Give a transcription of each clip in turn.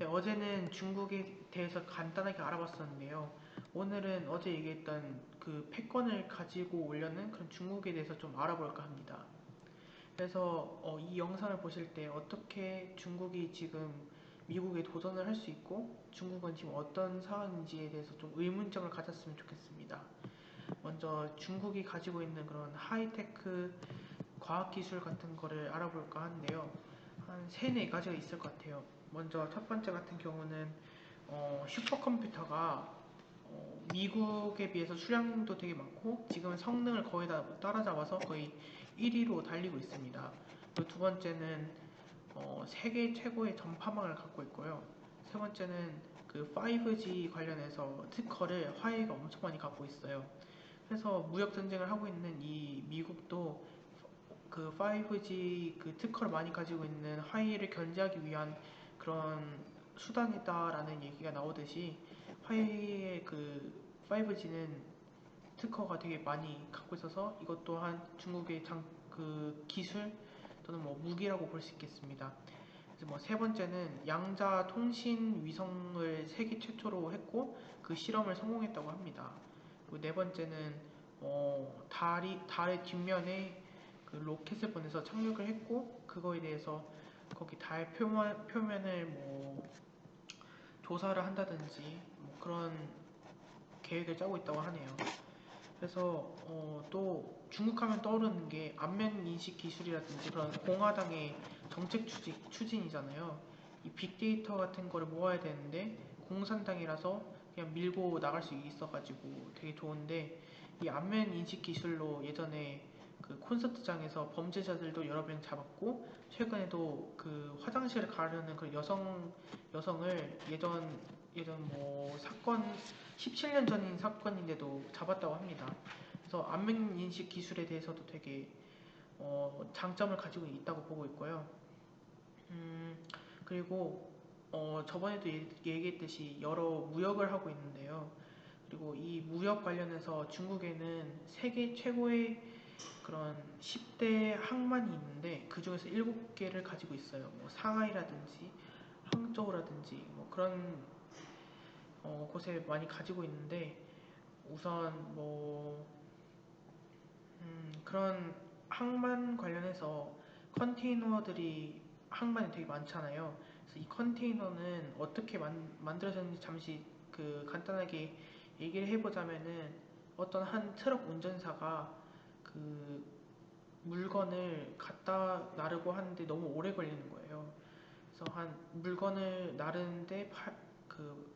네, 어제는 중국에 대해서 간단하게 알아봤었는데요. 오늘은 어제 얘기했던 그 패권을 가지고 오려는 그런 중국에 대해서 좀 알아볼까 합니다. 그래서 어, 이 영상을 보실 때 어떻게 중국이 지금 미국에 도전을 할 수 있고 중국은 지금 어떤 상황인지에 대해서 좀 의문점을 가졌으면 좋겠습니다. 먼저 중국이 가지고 있는 그런 하이테크 과학기술 같은 거를 알아볼까 하는데요. 한 세네 가지가 있을 것 같아요. 먼저 첫 번째 같은 경우는 어, 슈퍼컴퓨터가 어, 미국에 비해서 수량도 되게 많고 지금 성능을 거의 다 따라잡아서 거의 1위로 달리고 있습니다. 두 번째는 어, 세계 최고의 전파망을 갖고 있고요. 세 번째는 그 5G 관련해서 특허를 화웨이가 엄청 많이 갖고 있어요. 그래서 무역 전쟁을 하고 있는 이 미국도 그 5G 그 특허를 많이 가지고 있는 화웨이를 견제하기 위한 그런 수단이다라는 얘기가 나오듯이 화웨이의 그 5G는 특허가 되게 많이 갖고 있어서 이것 또한 중국의 장, 그 기술 또는 뭐 무기라고 볼 수 있겠습니다. 뭐세 번째는 양자 통신 위성을 세계 최초로 했고 그 실험을 성공했다고 합니다. 그리고 네 번째는 어, 달이 달의 뒷면에 그 로켓을 보내서 착륙을 했고 그거에 대해서 거기 달 표면, 표면을 뭐 조사를 한다든지 뭐 그런 계획을 짜고 있다고 하네요. 그래서 어, 또 중국 하면 떠오르는 게 안면 인식 기술이라든지 그런 공화당의 정책 추진, 추진이잖아요. 이 빅데이터 같은 거를 모아야 되는데 공산당이라서 그냥 밀고 나갈 수 있어가지고 되게 좋은데 이 안면 인식 기술로 예전에 그 콘서트장에서 범죄자들도 여러 명 잡았고 최근에도 그 화장실을 가려는 그 여성 여성을 예전 예전 뭐 사건 17년 전인 사건인데도 잡았다고 합니다. 그래서 안면 인식 기술에 대해서도 되게 어, 장점을 가지고 있다고 보고 있고요. 음, 그리고 어, 저번에도 얘기했듯이 여러 무역을 하고 있는데요. 그리고 이 무역 관련해서 중국에는 세계 최고의 그런 10대 항만이 있는데 그 중에서 7개를 가지고 있어요. 뭐 상하이라든지 항저우라든지 뭐 그런 어, 곳에 많이 가지고 있는데 우선 뭐 음, 그런 항만 관련해서 컨테이너들이 항만이 되게 많잖아요. 그래서 이 컨테이너는 어떻게 만, 만들어졌는지 잠시 그 간단하게 얘기를 해보자면은 어떤 한 트럭 운전사가 그 물건을 갖다 나르고 하는데 너무 오래 걸리는 거예요. 그래서 한 물건을 나르는데 파, 그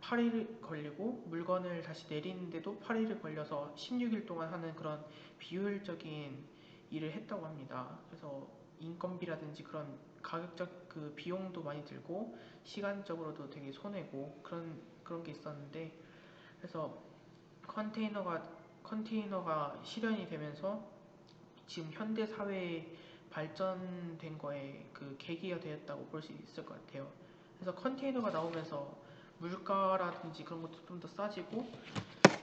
8일 걸리고 물건을 다시 내리는데도 8일이 걸려서 16일 동안 하는 그런 비효율적인 일을 했다고 합니다. 그래서 인건비라든지 그런 가격적 그 비용도 많이 들고 시간적으로도 되게 손해고 그런 그런 게 있었는데 그래서 컨테이너가 컨테이너가 실현이 되면서 지금 현대 사회에 발전된 거에 그 계기가 되었다고 볼 수 있을 것 같아요. 그래서 컨테이너가 나오면서 물가라든지 그런 것도 좀 더 싸지고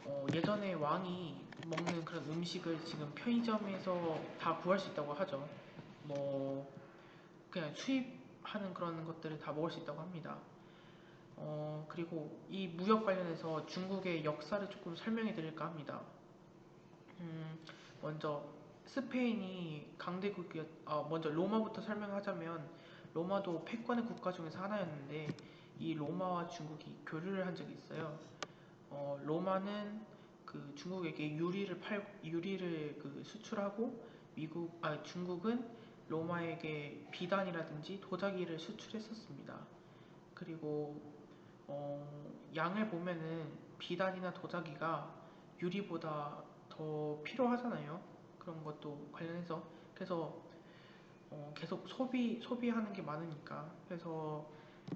어, 예전에 왕이 먹는 그런 음식을 지금 편의점에서 다 구할 수 있다고 하죠. 뭐 그냥 수입하는 그런 것들을 다 먹을 수 있다고 합니다. 어, 그리고 이 무역 관련해서 중국의 역사를 조금 설명해 드릴까 합니다. 음, 먼저 스페인이 강대국이었, 아, 먼저 로마부터 설명하자면 로마도 패권의 국가 중에서 하나였는데 이 로마와 중국이 교류를 한 적이 있어요. 어, 로마는 그 중국에게 유리를 팔 유리를 그 수출하고 미국 아 중국은 로마에게 비단이라든지 도자기를 수출했었습니다. 그리고 어, 양을 보면은 비단이나 도자기가 유리보다 더 필요하잖아요. 그런 것도 관련해서 그래서 어, 계속 소비 소비하는 게 많으니까 그래서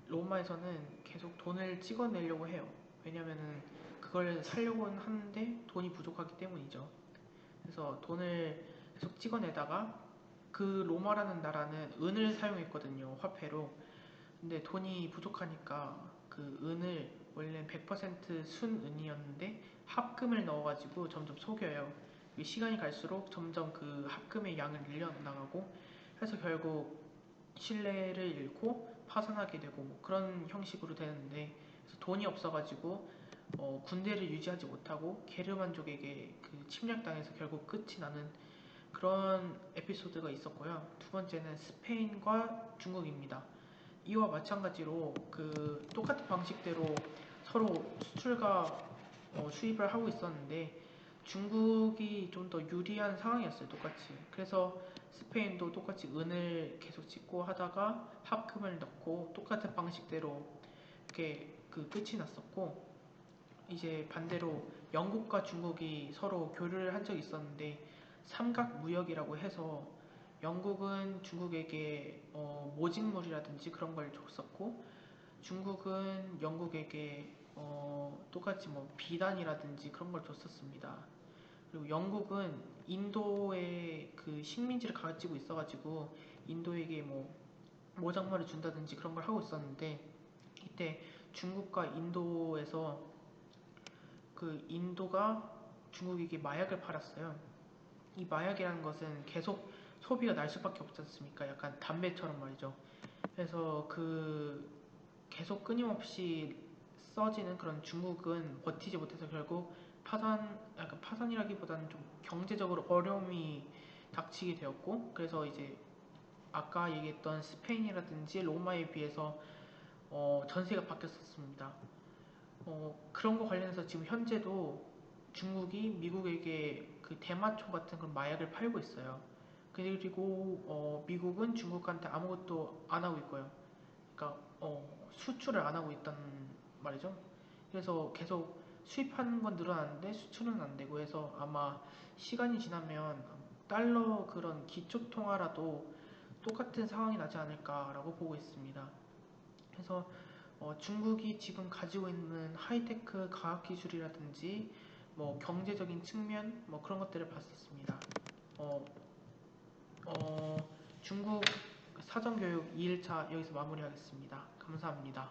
로마에서는 계속 돈을 찍어내려고 해요. 왜냐면은 그걸 살려고 하는데 돈이 부족하기 때문이죠. 그래서 돈을 계속 찍어내다가 그 로마라는 나라는 은을 사용했거든요. 화폐로. 근데 돈이 부족하니까 그 은을 원래 100% 순은이었는데 합금을 넣어가지고 점점 속여요. 시간이 갈수록 점점 그 합금의 양을 늘려나가고 해서 결국 신뢰를 잃고 파산하게 되고 뭐 그런 형식으로 되는데 돈이 없어가지고 어, 군대를 유지하지 못하고 게르만족에게 그 침략당해서 결국 끝이 나는 그런 에피소드가 있었고요. 두 번째는 스페인과 중국입니다. 이와 마찬가지로 그 똑같은 방식대로 서로 수출과 어, 수입을 하고 있었는데 중국이 좀 더 유리한 상황이었어요. 똑같이. 그래서 스페인도 똑같이 은을 계속 짓고 하다가 합금을 넣고 똑같은 방식대로 이렇게 그 끝이 났었고 이제 반대로 영국과 중국이 서로 교류를 한 적이 있었는데 삼각 무역이라고 해서 영국은 중국에게 어, 모직물이라든지 그런 걸 줬었고 중국은 영국에게 어, 똑같이 뭐 비단이라든지 그런 걸 줬었습니다. 그리고 영국은 인도의 그 식민지를 가지고 있어가지고 인도에게 뭐 모장물을 준다든지 그런 걸 하고 있었는데 이때 중국과 인도에서 그 인도가 중국에게 마약을 팔았어요. 이 마약이라는 것은 계속 소비가 날 수밖에 없지 않습니까? 약간 담배처럼 말이죠. 그래서 그 계속 끊임없이 써지는 그런 중국은 버티지 못해서 결국 파산, 약간 파산이라기보다는 좀 경제적으로 어려움이 닥치게 되었고, 그래서 이제 아까 얘기했던 스페인이라든지 로마에 비해서 어, 전세가 바뀌었었습니다. 어, 그런 거 관련해서 지금 현재도 중국이 미국에게 그 대마초 같은 그런 마약을 팔고 있어요. 그리고 어, 미국은 중국한테 아무것도 안 하고 있고요. 그러니까 어, 수출을 안 하고 있단 말이죠. 그래서 계속 수입하는 건 늘어나는데 수출은 안 되고 해서 아마 시간이 지나면 달러 그런 기초 통화라도 똑같은 상황이 나지 않을까라고 보고 있습니다. 그래서 어, 중국이 지금 가지고 있는 하이테크 과학 기술이라든지 뭐 경제적인 측면 뭐 그런 것들을 봤었습니다. 어, 어, 중국 사전교육 2일차 여기서 마무리하겠습니다. 감사합니다.